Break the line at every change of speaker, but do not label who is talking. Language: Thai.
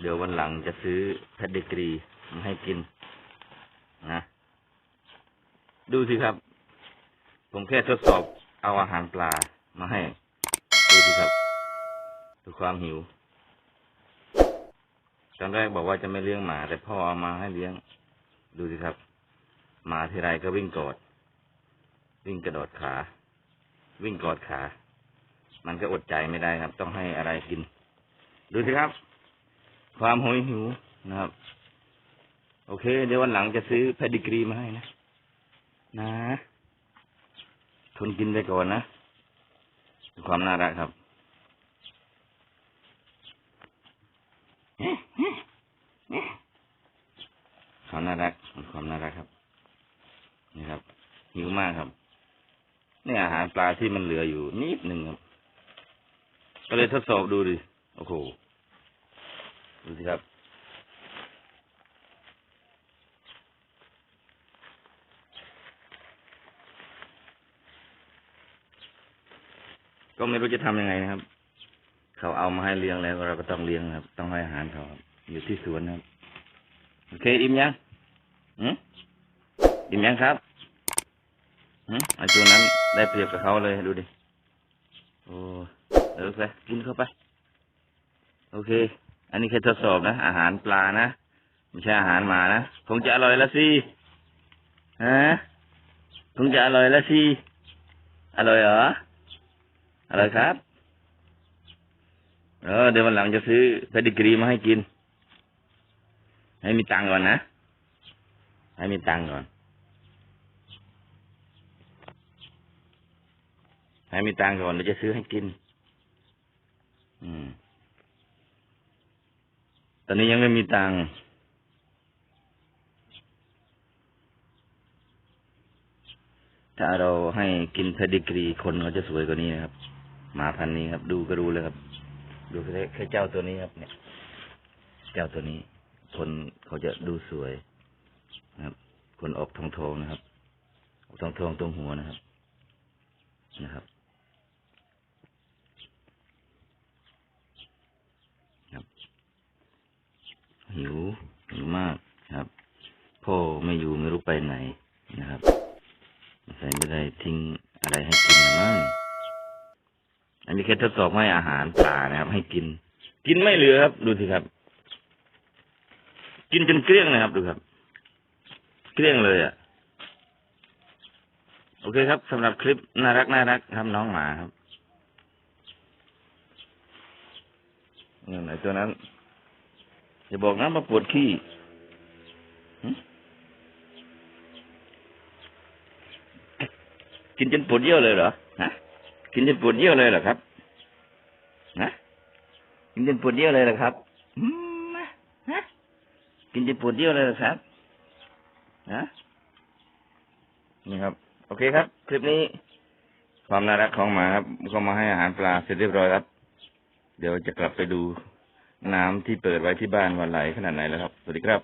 เดี๋ยววันหลังจะซื้อแพดดิกรีมาให้กินนะ ดูสิครับ ผมแค่ทดสอบเอาอาหารปลามาให้ ดูสิครับ ดูความหิวตอนแรกบอกว่าจะไม่เลี้ยงหมา แต่พ่อเอามาให้เลี้ยง ดูสิครับ หมาทีไรก็วิ่งกอด วิ่งกระโดดขา วิ่งกอดขา มันก็อดใจไม่ได้ครับ ต้องให้อะไรกิน ดูสิครับ ความโหยหิวนะครับ โอเค เดี๋ยววันหลังจะซื้อแพดดิกรีมาให้นะ นะทนกินไปก่อนนะความน่ารักครับความน่ารักความน่ารักครับนี่ครับหิวมากครับนี่อาหารปลาที่มันเหลืออยู่นิดหนึ่งครับ ก็เลยทดสอบดูดิ โอ้โห ดูสิครับ ก็ไม่รู้จะทำยังไงนะครับ เขาเอามาให้เลี้ยงแล้วเราก็ต้องเลี้ยงครับ ต้องให้อาหารเขาครับอยู่ที่สวนนะครับ โอเค อิ่มยังอืมอิ่มยังครับอืมไอตัวนั้นได้เปรียบกับเขาเลยดูดิ โอ้เออไปกินเข้าไป โอเค อันนี้แค่ทดสอบนะ อาหารปลานะ ไม่ใช่อาหารหมานะ คงจะอร่อยล้วสิฮะคงจะอร่อยล้วสิ อร่อยเหรอ อร่อยครับ เออเดี๋ยววันหลังจะซื้อเพดิกรีมาให้กิน ให้มีตังก่อนนะ ให้มีตังก่อน ให้มีตังก่อนเดี๋ยวจะซื้อให้กิน อืม ตอนนี้ยังไม่มีตังค์ถ้าเราให้กินเพดิกรีคนเขาจะสวยกว่านี้นะครับ หมาพันนี้ครับ ดูก็รู้เลยครับ ดูแค่แค่เจ้าตัวนี้ครับ เนี่ย เจ้าตัวนี้ คนเขาจะดูสวยนะครับ คนออกทองทองๆนะครับออกทองทองๆตรงหัวนะครับ นะครับ หิวหิวมากครับ พ่อไม่อยู่ไม่รู้ไปไหนนะครับใส่ไม่ได้ทิ้งอะไรให้กินนะมั้งอันนี้แค่ทดสอบให้อาหารปลานะครับ ให้กิน กินไม่เหลือครับ ดูสิครับ กินจนเกลี้ยงนะครับ ดูครับ เกลี้ยงเลยอะ โอเคครับสำหรับคลิปน่ารักน่ารักครับน้องหมาครับนี่ไหนตัวนั้นอย่าบอกนะมาปวดขี้หึ กินจนปวดเยี่ยวเลยเหรอฮะกินจนปวดเยี่ยวเลยเหรอครับนะกินจนปวดเยี่ยวเลยเหรอครับอืมฮะกินจนปวดเยี่ยวเลยเหรอครับฮะนี่ครับ โอเคครับ คลิปนี้ ความน่ารักของหมาครับก็มาให้อาหารปลาเสร็จเรียบร้อยครับ เดี๋ยวจะกลับไปดูน้ำที่เปิดไว้ที่บ้านวันไหลขนาดไหนแล้วครับ สวัสดีครับ